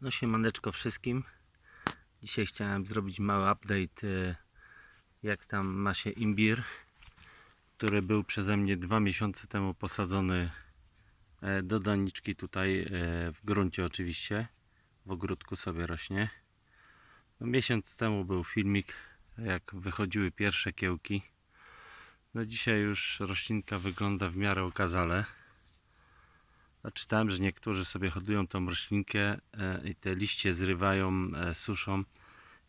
No siemaneczko wszystkim. Dzisiaj chciałem zrobić mały update e, jak tam ma się imbir, który był przeze mnie dwa miesiące temu posadzony e, do doniczki tutaj e, w gruncie oczywiście. W ogródku sobie rośnie. No, miesiąc temu był filmik jak wychodziły pierwsze kiełki. No dzisiaj już roślinka wygląda w miarę okazale. Czytałem, że niektórzy sobie hodują tą roślinkę e, i te liście zrywają, e, suszą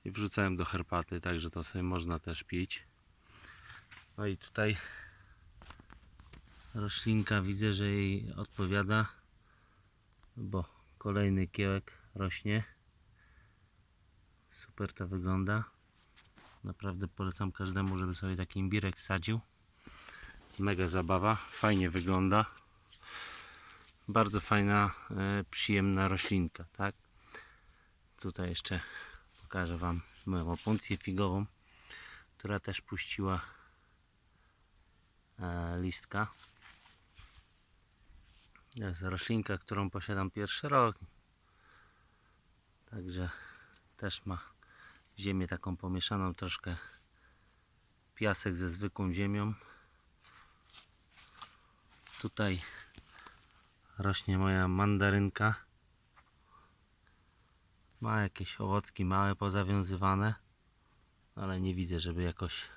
i wrzucają do herbaty, także to sobie można też pić. No i tutaj roślinka widzę, że jej odpowiada, bo kolejny kiełek rośnie. Super to wygląda. Naprawdę polecam każdemu, żeby sobie taki imbirek sadził. Mega zabawa, fajnie wygląda bardzo fajna, e, przyjemna roślinka, tak? Tutaj jeszcze pokażę Wam moją opuncję figową, która też puściła e, listka. To jest roślinka, którą posiadam pierwszy rok. Także też ma ziemię taką pomieszaną, troszkę piasek ze zwykłą ziemią. Tutaj rośnie moja mandarynka. Ma jakieś owocki małe pozawiązywane, ale nie widzę, żeby jakoś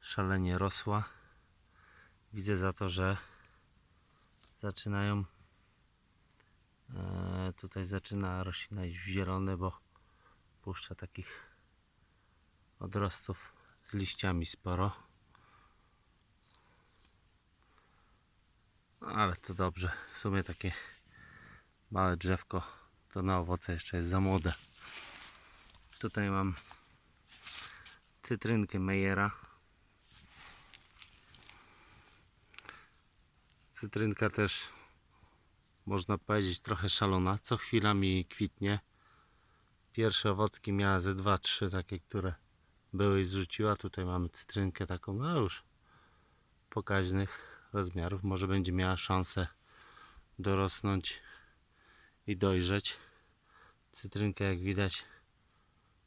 szalenie rosła. Widzę za to, że zaczynają e, tutaj zaczyna roślina iść w zielone, bo puszcza takich odrostów z liściami sporo. Ale to dobrze. W sumie takie małe drzewko to na owoce jeszcze jest za młode. Tutaj mam cytrynkę Mejera. Cytrynka też można powiedzieć trochę szalona. Co chwila mi kwitnie. Pierwsze owocki miała ze 2-3 takie, które były i zrzuciła. Tutaj mamy cytrynkę taką, no już pokaźnych rozmiarów. Może będzie miała szansę dorosnąć i dojrzeć. Cytrynkę jak widać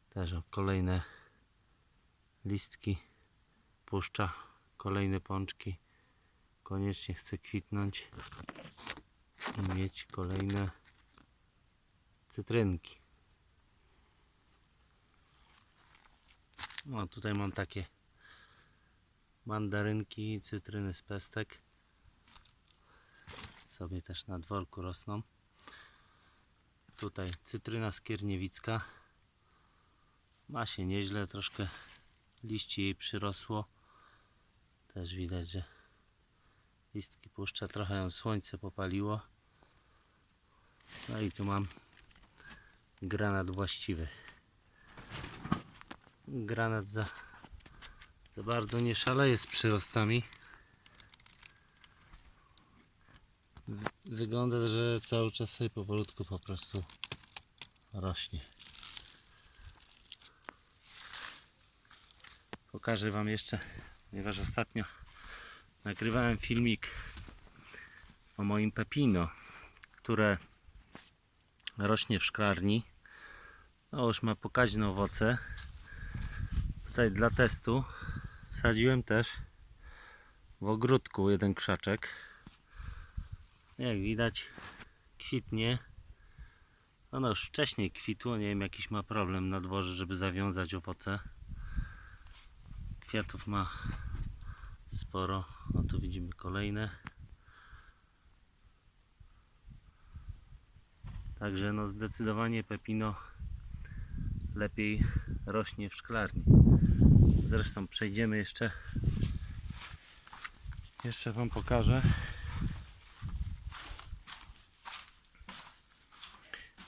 też kolejne listki puszcza, kolejne pączki. Koniecznie chce kwitnąć i mieć kolejne cytrynki. No tutaj mam takie mandarynki cytryny z pestek. Sobie też na dworku rosną. Tutaj cytryna skierniewicka ma się nieźle troszkę liści jej przyrosło. Też widać, że listki puszcza trochę ją słońce popaliło. No i tu mam granat właściwy. Granat za za bardzo nie szaleje z przyrostami. Wy- Wygląda, że cały czas sobie powolutku po prostu rośnie. Pokażę Wam jeszcze, ponieważ ostatnio nagrywałem filmik o moim pepino, które rośnie w szklarni. No już ma pokaźne owoce. Tutaj dla testu sadziłem też w ogródku jeden krzaczek. Jak widać kwitnie. Ono już wcześniej kwitło, nie wiem jakiś ma problem na dworze, żeby zawiązać owoce. Kwiatów ma sporo. O tu widzimy kolejne. Także no zdecydowanie pepino lepiej rośnie w szklarni. Zresztą przejdziemy jeszcze. Jeszcze Wam pokażę.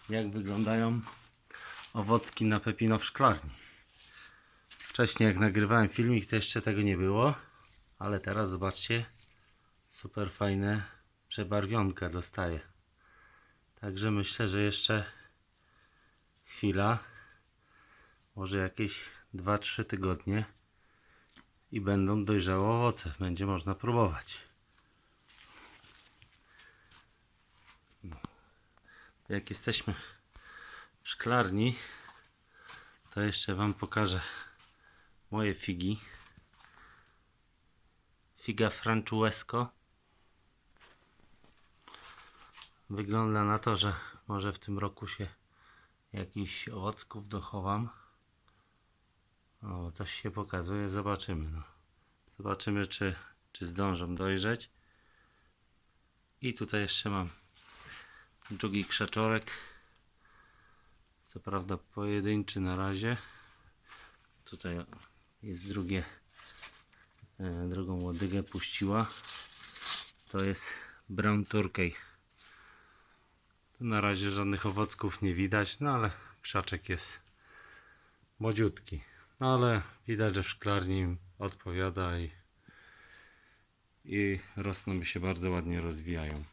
Jak wyglądają owocki na pepino w szklarni. Wcześniej jak nagrywałem filmik to jeszcze tego nie było. Ale teraz zobaczcie. Super fajne przebarwionka dostaje. Także myślę, że jeszcze chwila może jakieś 2-3 tygodnie i będą dojrzałe owoce. Będzie można próbować. Jak jesteśmy szklarni, to jeszcze Wam pokażę moje figi. Figa Francuesco. Wygląda na to, że może w tym roku się jakichś owocków dochowam. O, coś się pokazuje, zobaczymy. No. Zobaczymy, czy, czy zdążą dojrzeć. I tutaj jeszcze mam drugi krzaczorek. Co prawda pojedynczy na razie. Tutaj jest drugie, e, drugą łodygę puściła. To jest Brown Turkey. Tu na razie żadnych owocków nie widać, no ale krzaczek jest młodziutki. Ale widać, że w szklarni odpowiada i, i rosną i się bardzo ładnie rozwijają.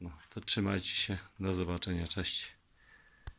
No to trzymajcie się, do zobaczenia, cześć.